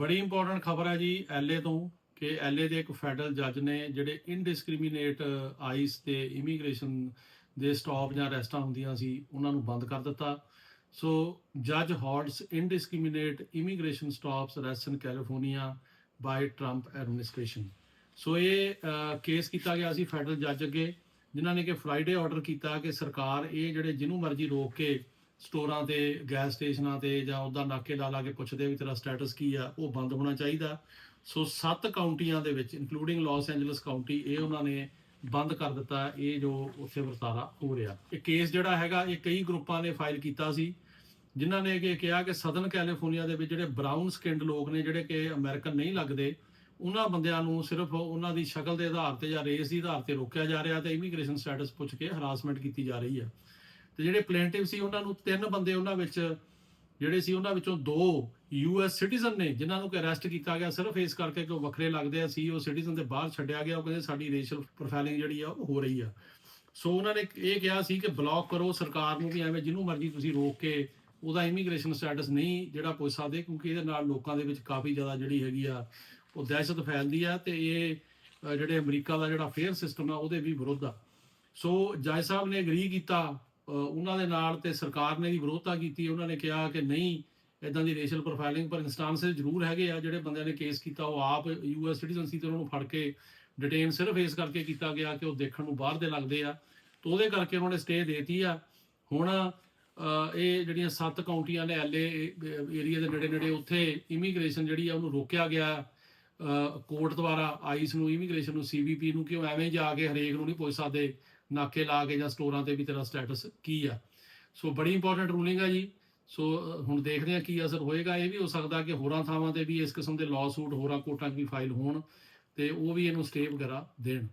ਬੜੀ ਇੰਪੋਰਟੈਂਟ ਖਬਰ ਹੈ ਜੀ ਐਲਏ ਤੋਂ ਕਿ ਐਲਏ ਦੇ ਇੱਕ ਫੈਡਰਲ ਜੱਜ ਨੇ ਜਿਹੜੇ ਇਨਡਿਸਕ੍ਰਿਮੀਨੇਟ ਆਈਸ ਤੇ ਇਮੀਗ੍ਰੇਸ਼ਨ ਦੇ ਸਟਾਪ ਜਾਂ ਰੈਸਟਾਂ ਹੁੰਦੀਆਂ ਸੀ, ਉਹਨਾਂ ਨੂੰ ਬੰਦ ਕਰ ਦਿੱਤਾ। ਸੋ ਜੱਜ halts indiscriminate immigration stops arrests in California by Trump administration so ਇਹ ਕੇਸ ਕੀਤਾ ਗਿਆ ਸੀ ਫੈਡਰਲ ਜੱਜ ਅੱਗੇ, ਜਿਨ੍ਹਾਂ ਨੇ ਕਿ ਫਰਾਈਡੇ ਆਰਡਰ ਕੀਤਾ ਕਿ ਸਰਕਾਰ ਇਹ ਜਿਹੜੇ ਜਿਹਨੂੰ ਮਰਜ਼ੀ ਰੋਕ ਕੇ ਸਟੋਰਾਂ ਤੇ ਗੈਸ ਸਟੇਸ਼ਨਾਂ ਤੇ ਜਾਂ ਉਹਦਾ ਨਾਕੇ ਲਾ ਲਾ ਕੇ ਪੁੱਛਦੇ ਵੀ ਤੇਰਾ ਸਟੇਟਸ ਕੀ ਆ, ਉਹ ਬੰਦ ਹੋਣਾ ਚਾਹੀਦਾ। ਸੋ ਸੱਤ ਕਾਉਂਟੀਆਂ ਦੇ ਵਿੱਚ ਇਨਕਲੂਡਿੰਗ ਲਾਸ ਐਂਜਲਸ ਕਾਉਂਟੀ ਇਹ ਉਹਨਾਂ ਨੇ ਬੰਦ ਕਰ ਦਿੱਤਾ ਇਹ ਜੋ ਉੱਥੇ ਵਰਤਾਰਾ ਹੋ ਰਿਹਾ। ਇਹ ਕੇਸ ਜਿਹੜਾ ਹੈਗਾ, ਇਹ ਕਈ ਗਰੁੱਪਾਂ ਨੇ ਫਾਈਲ ਕੀਤਾ ਸੀ, ਜਿਨ੍ਹਾਂ ਨੇ ਕਿ ਕਿਹਾ ਕਿ ਸਦਨ ਕੈਲੀਫੋਰਨੀਆ ਦੇ ਵਿੱਚ ਜਿਹੜੇ ਬਰਾਊਨ ਸਕਿੰਡ ਲੋਕ ਨੇ, ਜਿਹੜੇ ਕਿ ਅਮਰੀਕਨ ਨਹੀਂ ਲੱਗਦੇ, ਉਹਨਾਂ ਬੰਦਿਆਂ ਨੂੰ ਸਿਰਫ ਉਹਨਾਂ ਦੀ ਸ਼ਕਲ ਦੇ ਆਧਾਰ ਤੇ ਜਾਂ ਰੇਸ ਦੇ ਆਧਾਰ ਤੇ ਰੋਕਿਆ ਜਾ ਰਿਹਾ ਤੇ ਇਮੀਗ੍ਰੇਸ਼ਨ ਸਟੇਟਸ ਪੁੱਛ ਕੇ ਹਰਾਸਮੈਂਟ ਕੀਤੀ ਜਾ ਰਹੀ ਹੈ। ਤੇ ਜਿਹੜੇ ਪਲੇਂਟਿਵ ਸੀ ਉਹਨਾਂ ਨੂੰ ਤਿੰਨ ਬੰਦੇ ਉਹਨਾਂ ਵਿੱਚ, ਜਿਹੜੇ ਸੀ ਉਹਨਾਂ ਵਿੱਚੋਂ ਦੋ ਯੂਐਸ ਸਿਟੀਜ਼ਨ ਨੇ, ਜਿਨ੍ਹਾਂ ਨੂੰ ਕਿ ਅਰੈਸਟ ਕੀਤਾ ਗਿਆ, ਸਿਰਫ ਇਸ ਕਰਕੇ ਕਿ ਉਹ ਵੱਖਰੇ ਲੱਗਦੇ ਆ ਸੀ ਉਹ ਸਿਟੀਜ਼ਨ ਦੇ ਬਾਹਰ ਛੱਡਿਆ ਗਿਆ, ਉਹ ਕਹਿੰਦੇ ਸਾਡੀ ਰੇਸ਼ਲ ਪ੍ਰੋਫਾਈਲਿੰਗ ਜਿਹੜੀ ਆ, ਉਹ ਹੋ ਰਹੀ ਆ। ਸੋ ਉਹਨਾਂ ਨੇ ਇਹ ਕਿਹਾ ਸੀ ਕਿ ਬਲੌਕ ਕਰੋ, ਸਰਕਾਰ ਨੂੰ ਵੀ ਐਵੇਂ ਜਿਹਨੂੰ ਮਰਜ਼ੀ ਤੁਸੀਂ ਰੋਕ ਕੇ ਉਹਦਾ ਇਮੀਗ੍ਰੇਸ਼ਨ ਸਟੇਟਸ ਨਹੀਂ ਜਿਹੜਾ ਪੁੱਛ ਸਕਦੇ, ਕਿਉਂਕਿ ਇਹਦੇ ਨਾਲ ਲੋਕਾਂ ਦੇ ਵਿੱਚ ਕਾਫੀ ਜ਼ਿਆਦਾ ਜਿਹੜੀ ਹੈਗੀ ਆ, ਉਹ ਦਹਿਸ਼ਤ ਫੈਲਦੀ ਆ ਤੇ ਇਹ ਜਿਹੜੇ ਅਮਰੀਕਾ ਦਾ ਜਿਹੜਾ ਫੇਅਰ ਸਿਸਟਮ ਆ, ਉਹਦੇ ਵੀ ਵਿਰੁੱਧ ਆ। ਸੋ ਜੱਜ ਸਾਹਿਬ ਨੇ ਅਗਰੀ ਕੀਤਾ ਉਹਨਾਂ ਦੇ ਨਾਲ ਤੇ ਸਰਕਾਰ ਨੇ ਵੀ ਵਿਰੋਧਤਾ ਕੀਤੀ ਉਹਨਾਂ ਨੇ ਕਿਹਾ ਕਿ ਨਹੀਂ ਇਦਾਂ ਦੀ ਰੇਸ਼ੀਅਲ ਪ੍ਰੋਫਾਈਲਿੰਗ ਪਰ ਇਨਸਟੈਂਸਸ ਜ਼ਰੂਰ ਹੈਗੇ ਆ। ਜਿਹੜੇ ਬੰਦਿਆਂ ਨੇ ਕੇਸ ਕੀਤਾ, ਉਹ ਆਪ ਯੂਐਸ ਸਿਟੀਜ਼ਨ ਸੀ ਤੇ ਉਹਨਾਂ ਨੂੰ ਫੜ ਕੇ ਡਿਟੇਨ ਸਿਰਫ ਇਸ ਕਰਕੇ ਕੀਤਾ ਗਿਆ ਕਿ ਉਹ ਦੇਖਣ ਨੂੰ ਬਾਹਰ ਦੇ ਲੱਗਦੇ ਆ। ਤੇ ਉਹਦੇ ਕਰਕੇ ਉਹਨਾਂ ਨੇ ਸਟੇ ਦੇਤੀ ਆ। ਹੁਣ ਇਹ ਜਿਹੜੀਆਂ ਸੱਤ ਕਾਉਂਟੀਆਂ ਨੇ ਐਲਏ ਏਰੀਆ ਦੇ ਨੇੜੇ ਨੇੜੇ ਉੱਥੇ ਇਮੀਗ੍ਰੇਸ਼ਨ ਜਿਹੜੀ ਆ, ਉਹਨੂੰ ਰੋਕਿਆ ਗਿਆ। ਕੋਰਟ ਦੁਆਰਾ ਆਈਸ ਨੂੰ ਇਮੀਗ੍ਰੇਸ਼ਨ ਨੂੰ ਸੀਬੀਪੀ ਨੂੰ ਕਿ ਉਹ ਐਵੇਂ ਜਾ ਕੇ ਹਰੇਕ ਨੂੰ ਨਹੀਂ ਪੁੱਛ ਸਕਦੇ? ਨਾਕੇ ਲਾ ਕੇ ਜਾਂ ਸਟੋਰਾਂ ਤੇ ਵੀ ਤੇਰਾ ਸਟੇਟਸ ਕੀ ਆ? ਸੋ ਬੜੀ ਇੰਪੋਰਟੈਂਟ ਰੂਲਿੰਗ ਆ ਜੀ। ਸੋ ਹੁਣ ਦੇਖਦੇ ਆ ਕੀ ਅਸਰ ਹੋਏਗਾ। ਇਹ ਵੀ ਹੋ ਸਕਦਾ ਕਿ ਹੋਰਾਂ ਥਾਵਾਂ ਤੇ ਵੀ ਇਸ ਕਿਸਮ ਦੇ ਲਾਅ ਸੂਟ ਹੋਰਾਂ ਕੋਰਟਾਂ 'ਚ ਵੀ ਫਾਈਲ ਹੋਣ ਤੇ ਉਹ ਵੀ ਇਹਨੂੰ ਸਟੇ ਵਗੈਰਾ ਦੇਣ।